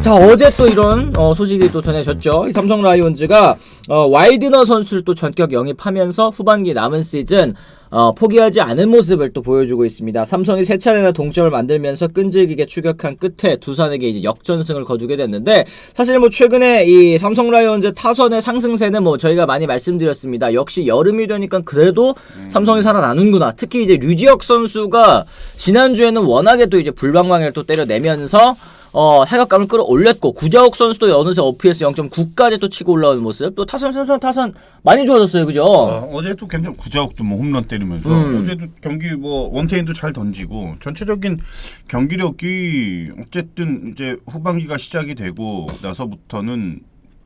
자 어제 또 이런 어, 소식이 또 전해졌죠. 이 삼성 라이온즈가 어, 와이드너 선수를 또 전격 영입하면서 후반기 남은 시즌 어, 포기하지 않은 모습을 또 보여주고 있습니다. 삼성이 세 차례나 동점을 만들면서 끈질기게 추격한 끝에 두산에게 이제 역전승을 거두게 됐는데 사실 뭐 최근에 이 삼성 라이온즈 타선의 상승세는 뭐 저희가 많이 말씀드렸습니다. 역시 여름이 되니까 그래도 삼성이 살아나는구나. 특히 이제 류지혁 선수가 지난주에는 워낙에 또 이제 불방망이를 또 때려내면서 어, 해각감을 끌어올렸고 구자욱 선수도 어느새 OPS 0.9까지 또 치고 올라오는 모습. 또 타선 선수는 타선 많이 좋아졌어요, 그죠? 어, 어제도 괜찮 구자욱도 뭐 홈런 때리면서 음. 어제도 경기 뭐 원태인도 잘 던지고 전체적인 경기력이 어쨌든 이제 후반기가 시작이 되고 나서부터는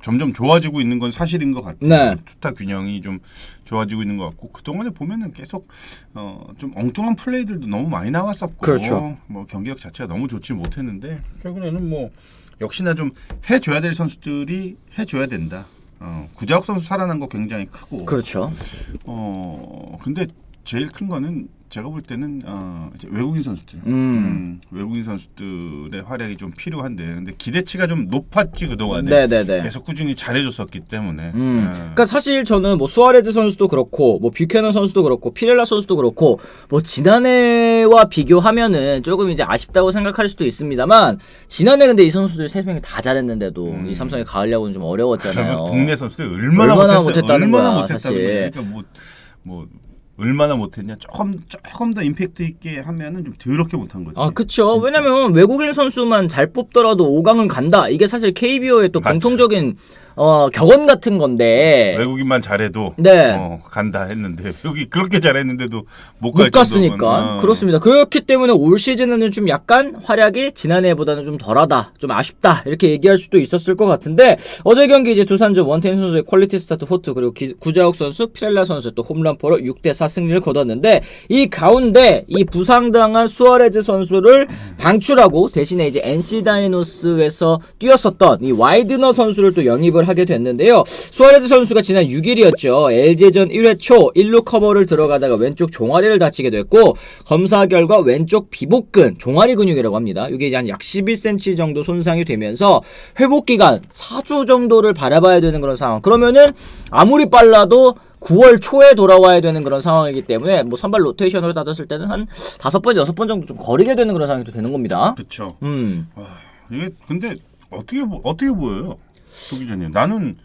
점점 좋아지고 있는 건 사실인 것 같아요. 네. 투타 균형이 좀 좋아지고 있는 것 같고 그 동안에 보면은 계속 어, 좀 엉뚱한 플레이들도 너무 많이 나왔었고 그렇죠. 뭐 경기력 자체가 너무 좋지 못했는데 최근에는 뭐 역시나 좀 해줘야 될 선수들이 해줘야 된다. 어, 구자욱 선수 살아난 거 굉장히 크고 그렇죠. 어 근데 제일 큰 거는 제가 볼 때는 어 이제 외국인 선수들 음. 음, 외국인 선수들의 활약이 좀 필요한데 근데 기대치가 좀 높았지 그동안에 네네네. 계속 꾸준히 잘해줬었기 때문에 음. 어, 그러니까 사실 저는 뭐 수아레즈 선수도 그렇고 뭐 뷰캐넌 선수도 그렇고 피렐라 선수도 그렇고 뭐 지난해와 비교하면은 조금 이제 아쉽다고 생각할 수도 있습니다만 지난해 근데 이 선수들 세 명이 다 잘했는데도 음. 이 삼성의 가을 야구는 좀 어려웠잖아요. 그러면 국내 선수들 얼마나, 얼마나 못했다, 얼마나 거야, 사실. 그러니까 뭐, 뭐 얼마나 못했냐 조금 조금 더 임팩트 있게 하면은 좀 더럽게 못한 거지. 아, 그쵸. 왜냐면 외국인 선수만 잘 뽑더라도 5강은 간다. 이게 사실 KBO의 또 맞죠. 공통적인 어, 격언 같은 건데. 외국인만 잘해도 네. 어, 간다 했는데 여기 그렇게 잘했는데도 못, 못갈 갔으니까 어. 그렇습니다. 그렇기 때문에 올 시즌에는 좀 약간 활약이 지난해보다는 좀 덜하다, 좀 아쉽다 이렇게 얘기할 수도 있었을 것 같은데 어제 경기 이제 두산전 원태인 선수의 퀄리티 스타트 호투 그리고 기- 구자욱 선수, 피렐라 선수 또 홈런포로 6대 4 승리를 거뒀는데 이 가운데 이 부상당한 수아레즈 선수를 방출하고 대신에 이제 NC 다이노스에서 뛰었었던 이 와이드너 선수를 또 영입을 하게 됐는데요. 수아레즈 선수가 지난 6일이었죠. LG전 1회 초 1루 커버를 들어가다가 왼쪽 종아리를 다치게 됐고 검사 결과 왼쪽 비복근 종아리 근육이라고 합니다. 이게 이제 한 약 11cm 정도 손상이 되면서 회복 기간 4주 정도를 바라봐야 되는 그런 상황. 그러면은 아무리 빨라도 9월 초에 돌아와야 되는 그런 상황이기 때문에 뭐 선발 로테이션으로 따졌을 때는 한 다섯 번 여섯 번 정도 좀 거리게 되는 그런 상황이 또 되는 겁니다. 그렇죠. 음. 이게 근데 어떻게 보- 어떻게 보여요, 조 기자님? 나는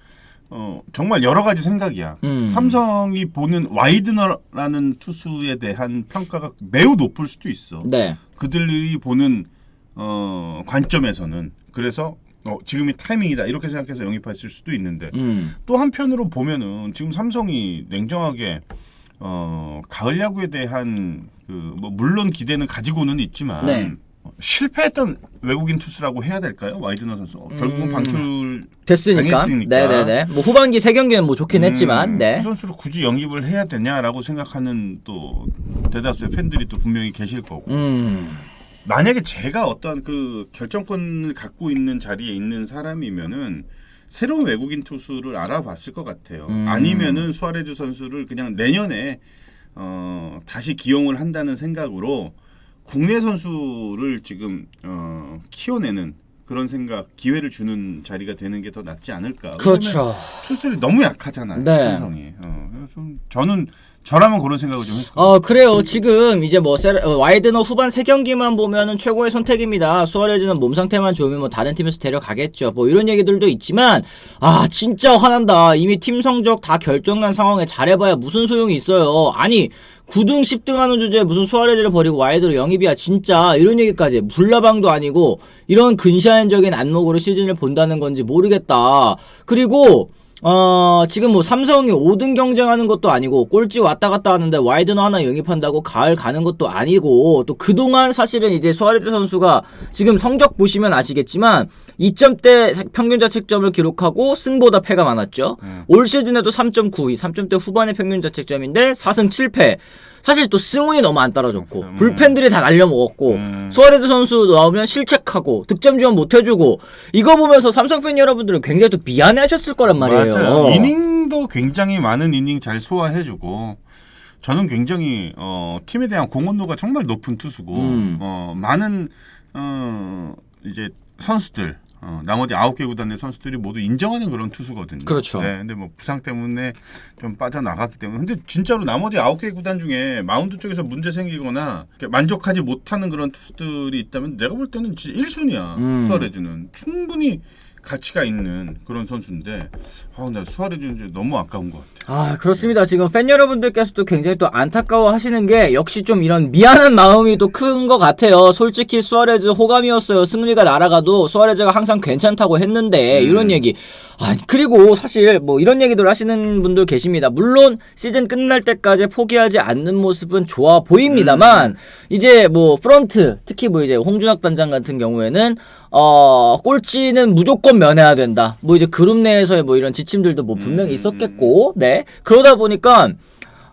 어, 정말 여러 가지 생각이야. 음. 삼성이 보는 와이드너라는 투수에 대한 평가가 매우 높을 수도 있어. 네. 그들이 보는 어, 관점에서는 그래서 어, 지금이 타이밍이다 이렇게 생각해서 영입했을 수도 있는데 음. 또 한편으로 보면은 지금 삼성이 냉정하게 어, 가을 야구에 대한 그 뭐 물론 기대는 가지고는 있지만 네. 어, 실패했던 외국인 투수라고 해야 될까요? 와이드너 선수 어, 결국은 음. 방출 됐으니까. 당했으니까. 네네네. 뭐 후반기 세 경기는 뭐 좋긴 음, 했지만, 네. 그 선수를 굳이 영입을 해야 되냐라고 생각하는 또 대다수의 팬들이 또 분명히 계실 거고 음. 만약에 제가 어떤 그 결정권을 갖고 있는 자리에 있는 사람이면은 새로운 외국인 투수를 알아봤을 것 같아요. 음. 아니면은 수아레즈 선수를 그냥 내년에 어, 다시 기용을 한다는 생각으로 국내 선수를 지금 어, 키워내는 그런 생각 기회를 주는 자리가 되는 게 더 낫지 않을까. 그렇죠. 투수들이 너무 약하잖아요. 네. 삼성이. 어, 좀 저는 저라면 그런 생각을 좀 했을 것 같아요. 어 그래요. 지금 이제 뭐 세레, 어, 와이드너 후반 세 경기만 보면은 최고의 선택입니다. 수아레즈는 몸 상태만 좋으면 뭐 다른 팀에서 데려가겠죠. 뭐 이런 얘기들도 있지만 아 진짜 화난다. 이미 팀 성적 다 결정난 상황에 잘해봐야 무슨 소용이 있어요. 아니 9등 10등 하는 주제에 무슨 수아레즈를 버리고 와이드로 영입이야 진짜. 이런 얘기까지. 불나방도 아니고 이런 근시안적인 안목으로 시즌을 본다는 건지 모르겠다. 그리고 어, 지금 뭐 삼성이 5등 경쟁하는 것도 아니고 꼴찌 왔다 갔다 하는데 와이드너 하나 영입한다고 가을 가는 것도 아니고 또 그동안 사실은 이제 수아레즈 선수가 지금 성적 보시면 아시겠지만 2점대 평균 자책점을 기록하고 승보다 패가 많았죠. 음. 올 시즌에도 3.92, 3점대 후반의 평균 자책점인데 4승 7패. 사실 또 승운이 너무 안 따라줬고 음. 불펜들이 다 날려먹었고 음. 수아레즈 선수 나오면 실책하고 득점 지원 못 해주고 이거 보면서 삼성 팬 여러분들은 굉장히 또 미안해하셨을 거란 말이에요. 맞아요. 이닝도 굉장히 많은 이닝 잘 소화해주고 저는 굉장히 어, 팀에 대한 공헌도가 정말 높은 투수고 음. 어, 많은 어, 이제 선수들 어, 나머지 아홉 개 구단의 선수들이 모두 인정하는 그런 투수거든요. 그렇죠. 네, 근데 뭐 부상 때문에 좀 빠져나갔기 때문에 근데 진짜로 나머지 아홉 개 구단 중에 마운드 쪽에서 문제 생기거나 만족하지 못하는 그런 투수들이 있다면 내가 볼 때는 진짜 1순위야. 음. 수아레즈는 충분히 가치가 있는 그런 선수인데 아, 나 수아레즈는 이제 너무 아까운 것 같아. 아 그렇습니다. 지금 팬 여러분들께서도 굉장히 또 안타까워 하시는 게 역시 좀 이런 미안한 마음이 또 큰 것 같아요. 솔직히 수아레즈 호감이었어요. 승리가 날아가도 수아레즈가 항상 괜찮다고 했는데 이런 얘기. 아 그리고 사실 뭐 이런 얘기들 하시는 분들 계십니다. 물론 시즌 끝날 때까지 포기하지 않는 모습은 좋아 보입니다만 이제 뭐 프런트 특히 뭐 이제 홍준학 단장 같은 경우에는 어 꼴찌는 무조건 면해야 된다. 뭐 이제 그룹 내에서의 뭐 이런 지침들도 뭐 분명히 있었겠고, 네 그러다 보니까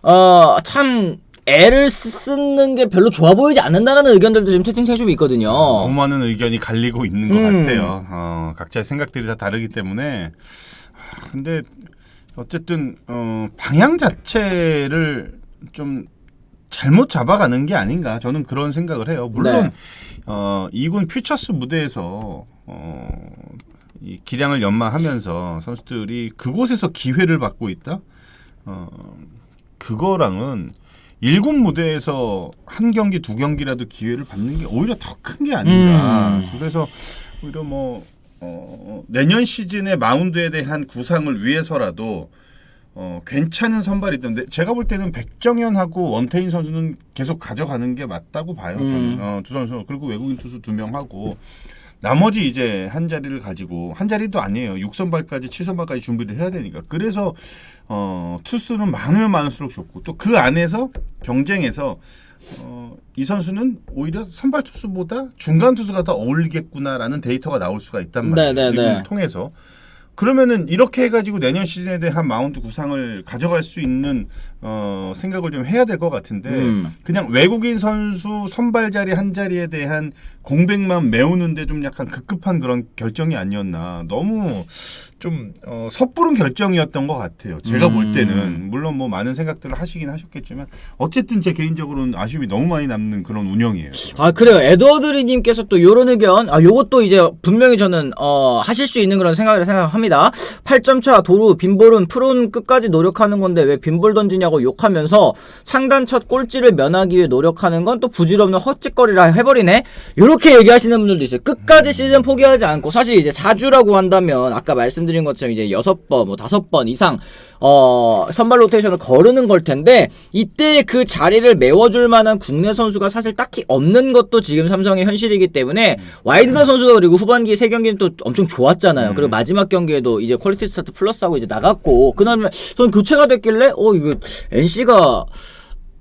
어참 애를 쓰- 쓰는 게 별로 좋아 보이지 않는다는 의견들도 지금 채팅창에 좀 있거든요. 너무 많은 의견이 갈리고 있는 것 음. 같아요. 어, 각자의 생각들이 다 다르기 때문에 하, 근데 어쨌든 어, 방향 자체를 좀 잘못 잡아가는 게 아닌가 저는 그런 생각을 해요. 물론 네. 어, 이군 퓨처스 무대에서 어, 이 기량을 연마하면서 선수들이 그곳에서 기회를 받고 있다. 어, 그거랑은 일군 무대에서 한 경기 두 경기라도 기회를 받는 게 오히려 더 큰 게 아닌가. 음. 그래서 오히려 뭐 어, 내년 시즌의 마운드에 대한 구상을 위해서라도 어, 괜찮은 선발이 있던데 제가 볼 때는 백정현하고 원태인 선수는 계속 가져가는 게 맞다고 봐요. 저는 음. 어, 두 선수 그리고 외국인 투수 두 명 하고 나머지 이제 한 자리를 가지고 한 자리도 아니에요. 6선발까지 7선발까지 준비를 해야 되니까. 그래서 어, 투수는 많으면 많을수록 좋고 또 그 안에서 경쟁에서 어, 이 선수는 오히려 선발 투수보다 중간 투수가 더 어울리겠구나라는 데이터가 나올 수가 있단 말이에요. 네, 네, 네. 이걸 통해서 그러면은 이렇게 해가지고 내년 시즌에 대한 마운드 구상을 가져갈 수 있는 어, 생각을 좀 해야 될 것 같은데 음. 그냥 외국인 선수 선발 자리 한 자리에 대한 공백만 메우는데 좀 약간 급급한 그런 결정이 아니었나 너무 좀 어, 섣부른 결정이었던 것 같아요. 제가 볼 음. 때는 물론 뭐 많은 생각들을 하시긴 하셨겠지만 어쨌든 제 개인적으로는 아쉬움이 너무 많이 남는 그런 운영이에요. 아 그래요 에드워드리님께서 또 요런 의견 아 요것도 이제 분명히 저는 어 하실 수 있는 그런 생각을 생각합니다 8점차 도루 빈볼은 프로는 끝까지 노력하는 건데 왜 빈볼 던지냐고 욕하면서 창단 첫 꼴찌를 면하기 위해 노력하는 건 또 부질없는 헛짓거리라 해버리네. 요렇게 얘기하시는 분들도 있어요. 끝까지 시즌 포기하지 않고 사실 이제 4주라고 한다면 아까 말씀드린 것처럼 이제 6번 뭐 5번 이상 어 선발 로테이션을 거르는 걸 텐데 이때 그 자리를 메워줄 만한 국내 선수가 사실 딱히 없는 것도 지금 삼성의 현실이기 때문에 와이드너 선수가 그리고 후반기 세 경기는 또 엄청 좋았잖아요. 그리고 마지막 경기에도 이제 퀄리티 스타트 플러스하고 이제 나갔고 그다음에 전 교체가 됐길래 어 이거 NC가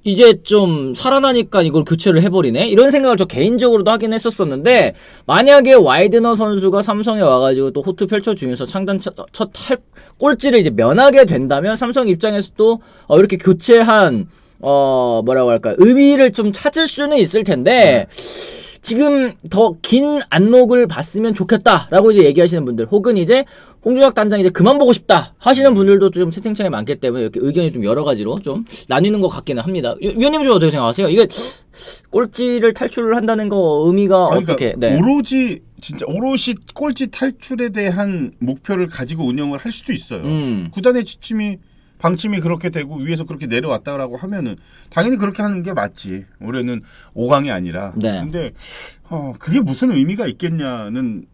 이제 좀 살아나니까 이걸 교체를 해버리네? 이런 생각을 저 개인적으로도 하긴 했었었는데 만약에 와이드너 선수가 삼성에 와가지고 또 호투 펼쳐주면서 창단 첫, 첫 탈, 꼴찌를 이제 면하게 된다면 삼성 입장에서도 어, 이렇게 교체한 어 뭐라고 할까 의미를 좀 찾을 수는 있을 텐데 지금 더 긴 안목을 봤으면 좋겠다라고 이제 얘기하시는 분들 혹은 이제 홍준혁 단장 이제 그만 보고 싶다 하시는 분들도 좀 채팅창에 많기 때문에 이렇게 의견이 좀 여러 가지로 좀 나뉘는 것 같기는 합니다. 위- 위원님 좀 어떻게 생각하세요? 이게 꼴찌를 탈출을 한다는 거 의미가 아니, 어떻게? 그러니까 네. 오로지 진짜 오롯이 꼴찌 탈출에 대한 목표를 가지고 운영을 할 수도 있어요. 음. 구단의 지침이 방침이 그렇게 되고 위에서 그렇게 내려왔다라고 하면은 당연히 그렇게 하는 게 맞지. 올해는 5강이 아니라. 네. 근데 어, 그게 무슨 의미가 있겠냐는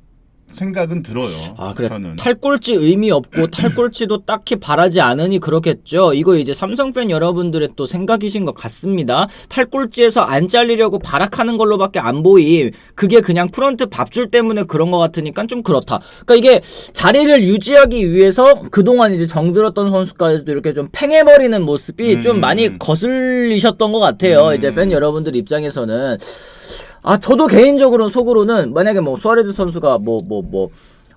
생각은 들어요. 아 그래 저는. 탈꼴찌 의미 없고 탈꼴찌도 딱히 바라지 않으니 그렇겠죠. 이거 이제 삼성 팬 여러분들의 또 생각이신 것 같습니다. 탈꼴찌에서 안 잘리려고 발악하는 걸로밖에 안 보임. 그게 그냥 프런트 밥줄 때문에 그런 것 같으니까 좀 그렇다. 그러니까 이게 자리를 유지하기 위해서 그동안 이제 정들었던 선수까지도 이렇게 좀 팽해버리는 모습이 좀 음. 많이 거슬리셨던 것 같아요. 음. 이제 팬 여러분들 입장에서는. 아 저도 개인적으로 속으로는 만약에 뭐 수아레즈 선수가 뭐 뭐 뭐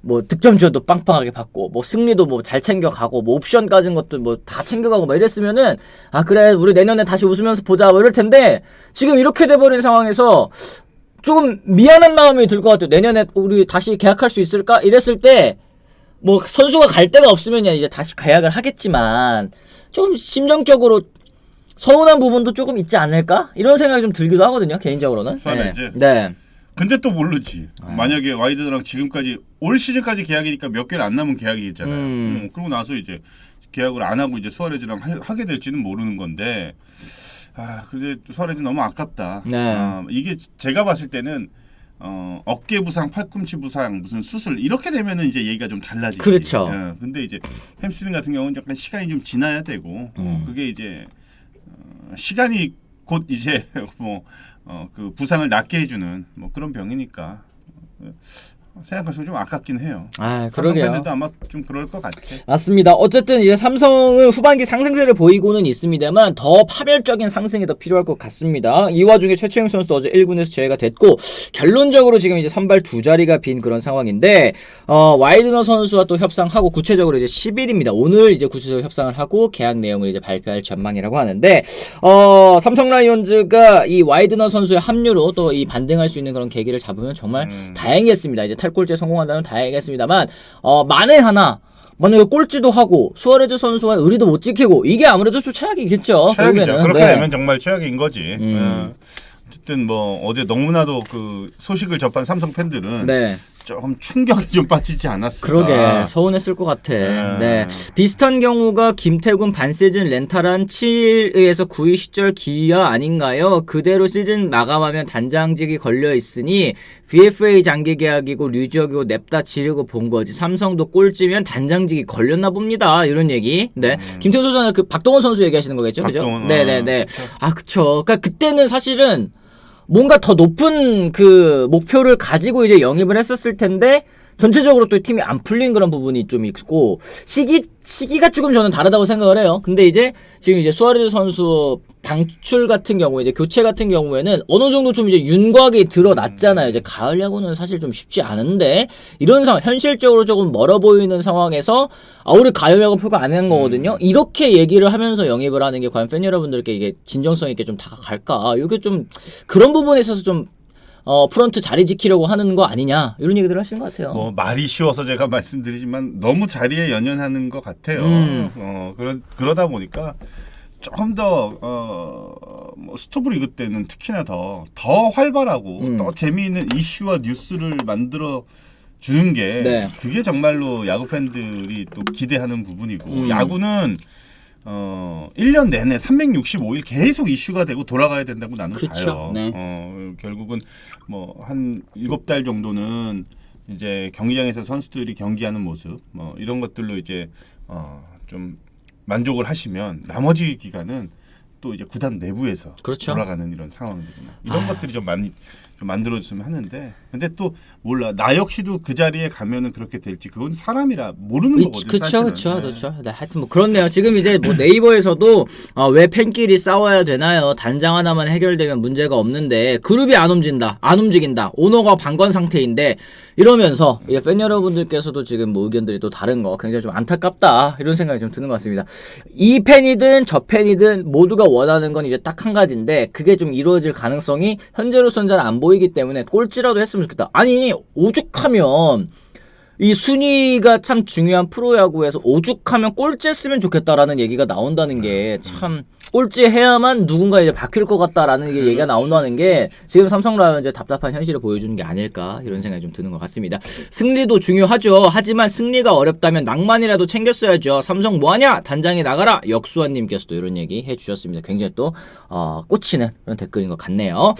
뭐 득점주도 빵빵하게 받고 뭐 승리도 뭐 잘 챙겨가고 뭐 옵션 가진 것도 뭐 다 챙겨가고 막 이랬으면은 아 그래 우리 내년에 다시 웃으면서 보자 뭐 이럴 텐데 지금 이렇게 돼버린 상황에서 조금 미안한 마음이 들 것 같아요. 내년에 우리 다시 계약할 수 있을까? 이랬을 때 뭐 선수가 갈 데가 없으면 이제 다시 계약을 하겠지만 조금 심정적으로 서운한 부분도 조금 있지 않을까 이런 생각이 좀 들기도 하거든요 개인적으로는 수아레즈? 네. 네. 근데 또 모르지. 아. 만약에 와이드너랑 지금까지 올 시즌까지 계약이니까 몇 개월 안 남은 계약이잖아요. 음. 음, 그러고 나서 이제 계약을 안 하고 이제 수아레즈랑 하, 하게 될지는 모르는 건데 아 근데 수아레즈 너무 아깝다. 네. 아, 이게 제가 봤을 때는 어, 어깨 부상, 팔꿈치 부상, 무슨 수술 이렇게 되면은 이제 얘기가 좀 달라지지. 그렇죠. 예, 근데 이제 햄스트링 같은 경우는 약간 시간이 좀 지나야 되고 음. 그게 이제 어, 시간이 곧 이제 뭐 어, 그 부상을 낫게 해주는 뭐 그런 병이니까. 어, 생각할수록 좀 아깝긴 해요. 아, 그러게요. 팬들도 아마 좀 그럴 것 같아. 맞습니다. 어쨌든 이제 삼성은 후반기 상승세를 보이고는 있습니다만 더 파멸적인 상승이 더 필요할 것 같습니다. 이 와중에 최채영 선수도 어제 1군에서 제외가 됐고 결론적으로 지금 이제 선발 두 자리가 빈 그런 상황인데 어, 와이드너 선수와 또 협상하고 구체적으로 이제 10일입니다. 오늘 이제 구체적으로 협상을 하고 계약 내용을 이제 발표할 전망이라고 하는데 어, 삼성 라이온즈가 이 와이드너 선수의 합류로 또 이 반등할 수 있는 그런 계기를 잡으면 정말 음. 다행이겠습니다. 이제 탈 골제 성공한다면 다행이겠습니다만 어, 만에 하나 만약에 꼴찌도 하고 수아레즈 선수와 의리도 못 지키고 이게 아무래도 좀 최악이겠죠. 최악이죠. 결국에는. 그렇게 네. 되면 정말 최악인 거지. 음. 어, 어쨌든 뭐 어제 너무나도 그 소식을 접한 삼성 팬들은 네, 조금 충격이 좀 빠지지 않았을까. 그러게 서운했을 것 같아. 네. 네, 비슷한 경우가 김태군 반 시즌 렌탈한 7위에서 9위 시절 기아 아닌가요? 그대로 시즌 마감하면 단장직이 걸려 있으니 VFA 장기 계약이고 류지혁이고 냅다 지르고 본 거지. 삼성도 꼴찌면 단장직이 걸렸나 봅니다. 이런 얘기. 네, 김태훈 선수는 그 박동원 선수 얘기하시는 거겠죠, 그죠? 음. 박동원, 네, 어, 네, 네. 아, 그쵸. 그러니까 그때는 사실은 뭔가 더 높은 그 목표를 가지고 이제 영입을 했었을 텐데 전체적으로 또 팀이 안 풀린 그런 부분이 좀 있고 시기 시기가 조금 저는 다르다고 생각을 해요. 근데 이제 지금 이제 수아레즈 선수 방출 같은 경우에 이제 교체 같은 경우에는 어느 정도 좀 이제 윤곽이 드러났잖아요. 이제 가을 야구는 사실 좀 쉽지 않은데 이런 상황 현실적으로 조금 멀어 보이는 상황에서 아 우리 가을 야구 표가 안 한 거거든요. 이렇게 얘기를 하면서 영입을 하는 게 과연 팬 여러분들께 이게 진정성 있게 좀 다가갈까? 이게 좀 그런 부분에 있어서 좀 어, 프런트 자리 지키려고 하는 거 아니냐 이런 얘기들을 하시는 것 같아요. 뭐 말이 쉬워서 제가 말씀드리지만 너무 자리에 연연하는 것 같아요. 음. 어 그러 그러다 보니까 조금 더 어, 뭐 스토브를 읽을 때는 특히나 더더 활발하고 음. 더 재미있는 이슈와 뉴스를 만들어 주는 게 네. 그게 정말로 야구 팬들이 또 기대하는 부분이고 음. 야구는 어 1년 내내 365일 계속 이슈가 되고 돌아가야 된다고 나는 그쵸. 봐요. 네. 어 결국은 뭐 한 7달 정도는 이제 경기장에서 선수들이 경기하는 모습 뭐 이런 것들로 이제 어좀 만족을 하시면 나머지 기간은 또 이제 구단 내부에서 그렇죠. 돌아가는 이런 상황들이나 이런 아. 것들이 좀 많이 좀 만들어졌으면 하는데 근데 또 몰라 나 역시도 그 자리에 가면은 그렇게 될지 그건 사람이라 모르는 거거든 그렇죠. 그렇죠, 네. 그렇죠. 네, 하여튼 뭐 그렇네요. 지금 이제 뭐 네이버에서도 어, 왜 팬끼리 싸워야 되나요? 단장 하나만 해결되면 문제가 없는데 그룹이 안 움직인다, 안 움직인다. 오너가 방관 상태인데 이러면서 이제 팬 여러분들께서도 지금 뭐 의견들이 또 다른 거 굉장히 좀 안타깝다 이런 생각이 좀 드는 것 같습니다. 이 팬이든 저 팬이든 모두가 원하는 건 이제 딱 한 가지인데 그게 좀 이루어질 가능성이 현재로서는 잘 안 보이기 때문에 꼴찌라도 했으면 좋겠다. 아니 오죽하면 이 순위가 참 중요한 프로야구에서 오죽하면 꼴찌 했으면 좋겠다라는 얘기가 나온다는 게 참 꼴찌 해야만 누군가 이제 바뀔 것 같다라는 게 얘기가 나온다는 게 지금 삼성 라이온즈 답답한 현실을 보여주는 게 아닐까 이런 생각이 좀 드는 것 같습니다. 승리도 중요하죠. 하지만 승리가 어렵다면 낭만이라도 챙겼어야죠. 삼성 뭐하냐? 단장이 나가라. 역수환님께서도 이런 얘기 해주셨습니다. 굉장히 또 어, 꽂히는 그런 댓글인 것 같네요.